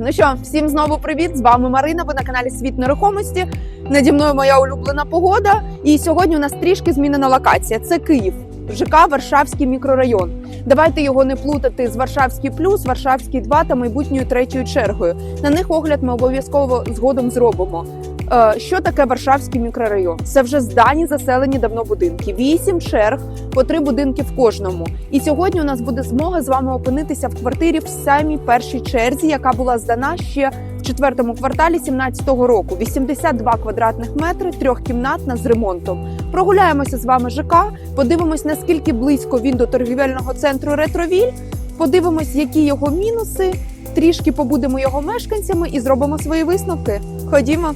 Ну що, всім знову привіт! З вами Марина. Ви на каналі Світ нерухомості. Наді мною моя улюблена погода. І сьогодні у нас трішки змінена локація. Це Київ, ЖК Варшавський мікрорайон. Давайте його не плутати з Варшавський плюс, Варшавський 2 та майбутньою третьою чергою. На них огляд ми обов'язково згодом зробимо. Е, Що таке Варшавський мікрорайон? Це вже здані заселені давно будинки. Вісім черг по три будинки в кожному. І сьогодні у нас буде змога з вами опинитися в квартирі в самій першій черзі, яка була здана ще в четвертому кварталі 2017 року. 82 квадратних метри, трьохкімнатна з ремонтом. Прогуляємося з вами ЖК, подивимось, наскільки близько він до торгівельного центру Ретровіль. Подивимось, які його мінуси. Трішки побудемо його мешканцями і зробимо свої висновки. Ходімо.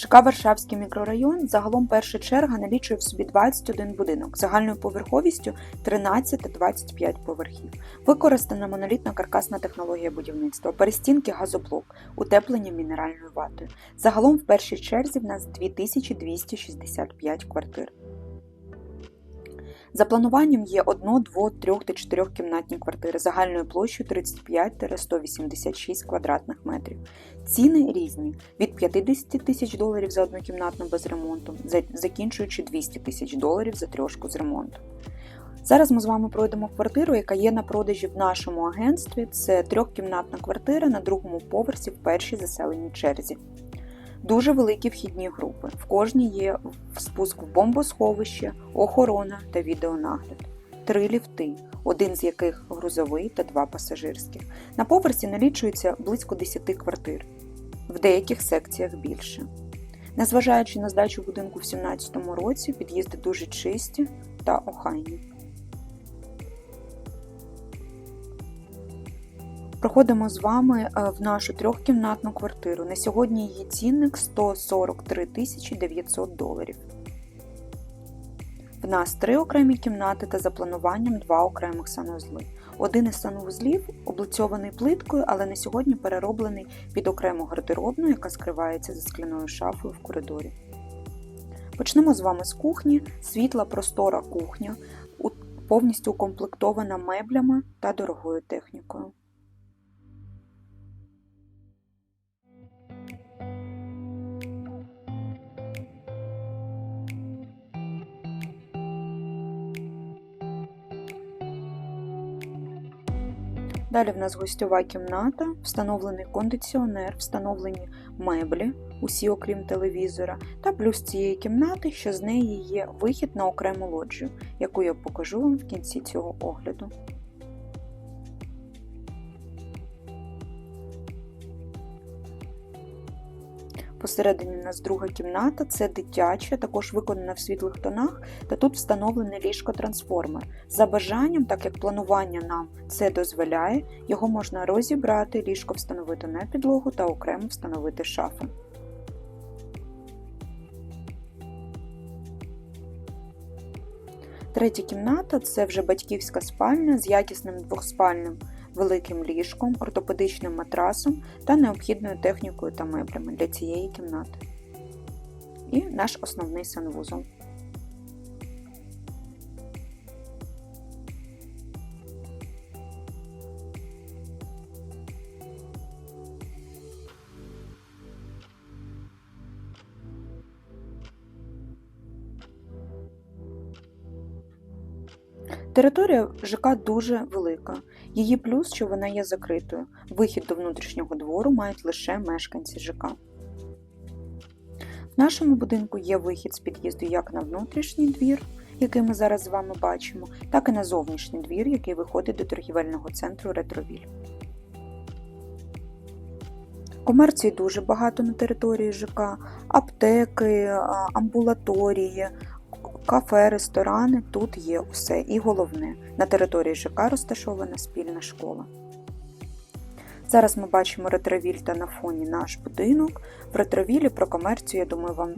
ЖК Варшавський мікрорайон загалом перша черга налічує в собі 21 будинок загальною поверховістю 13 та 25 поверхів. Використана монолітна каркасна технологія будівництва, перестінки газоблок, утеплення мінеральною ватою. Загалом в першій черзі в нас 2265 квартир. За плануванням є 1, 2, 3 та 4 кімнатні квартири загальною площею 35-186 квадратних метрів. Ціни різні від 50 тисяч доларів за однокімнатну без ремонту, закінчуючи 200 тисяч доларів за трьошку з ремонту. Зараз ми з вами пройдемо квартиру, яка є на продажі в нашому агентстві. Це трьохкімнатна квартира на другому поверсі в першій заселеній черзі. Дуже великі вхідні групи. В кожній є спуск в бомбосховище, охорона та відеонагляд. Три ліфти, один з яких грузовий та два пасажирських. На поверсі налічується близько 10 квартир, в деяких секціях більше. Незважаючи на здачу будинку в 2017 році, під'їзди дуже чисті та охайні. Проходимо з вами е, в нашу трьохкімнатну квартиру. На сьогодні її цінник 143 тисячі 900 доларів. В нас три окремі кімнати та за плануванням два окремих санузли. Один із санвузлів облицьований плиткою, але на сьогодні перероблений під окрему гардеробну, яка скривається за скляною шафою в коридорі. Почнемо з вами з кухні. Світла простора кухня, повністю укомплектована меблями та дорогою технікою. Далі в нас гостьова кімната, встановлений кондиціонер, встановлені меблі, усі окрім телевізора, та плюс цієї кімнати, що з неї є вихід на окрему лоджію, яку я покажу вам в кінці цього огляду. Посередині у нас друга кімната, це дитяча, також виконана в світлих тонах, та тут встановлений ліжко-трансформер. За бажанням, так як планування нам це дозволяє, його можна розібрати, ліжко встановити на підлогу та окремо встановити шафу. Третя кімната це вже батьківська спальня з якісним двохспальним великим ліжком, ортопедичним матрасом та необхідною технікою та меблями для цієї кімнати. І наш основний санвузол. Територія ЖК дуже велика. Її плюс, що вона є закритою. Вихід до внутрішнього двору мають лише мешканці ЖК. В нашому будинку є вихід з під'їзду як на внутрішній двір, який ми зараз з вами бачимо, так і на зовнішній двір, який виходить до торгівельного центру Ретровіль. Комерції дуже багато на території ЖК, аптеки, амбулаторії, кафе, ресторани, тут є усе. І головне, на території ЖК розташована спільна школа. Зараз ми бачимо ретровіль та на фоні наш будинок. В ретровілі про комерцію, я думаю, вам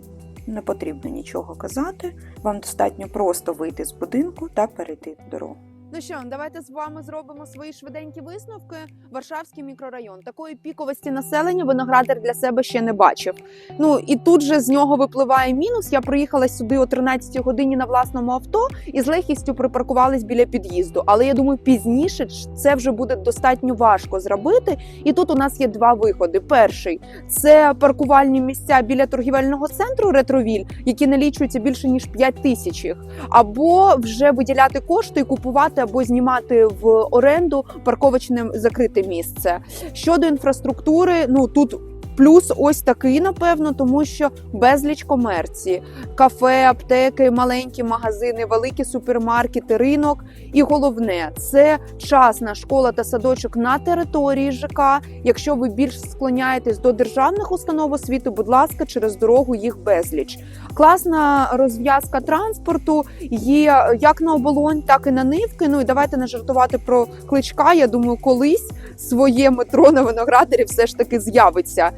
не потрібно нічого казати. Вам достатньо просто вийти з будинку та перейти дорогу. Ну що, давайте з вами зробимо свої швиденькі висновки. Варшавський мікрорайон такої піковості населення виноградар для себе ще не бачив. Ну і тут же з нього випливає мінус. Я приїхала сюди о 13 годині на власному авто і з легкістю припаркувалась біля під'їзду. Але я думаю, пізніше це вже буде достатньо важко зробити. І тут у нас є два виходи. Перший це паркувальні місця біля торгівельного центру Ретровіль, які налічуються більше ніж 5 тисяч або вже виділяти кошти і купувати або знімати в оренду парковочне закрите місце. Щодо інфраструктури, ну тут. Плюс ось такий, напевно, тому що безліч комерції, кафе, аптеки, маленькі магазини, великі супермаркети, ринок. І головне, це частна школа та садочок на території ЖК. Якщо ви більш склоняєтесь до державних установ освіти, будь ласка, через дорогу їх безліч. Класна розв'язка транспорту є як на оболонь, так і на нивки. Ну і давайте не жартувати про кличка. Я думаю, колись своє метро на виноградарі все ж таки з'явиться.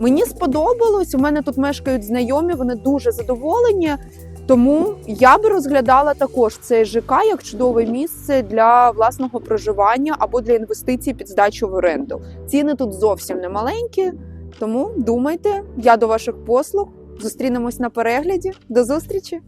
Мені сподобалось. У мене тут мешкають знайомі, вони дуже задоволені. Тому я би розглядала також цей ЖК як чудове місце для власного проживання або для інвестицій під здачу в оренду. Ціни тут зовсім не маленькі, тому думайте, я до ваших послуг. Зустрінемось на перегляді. До зустрічі!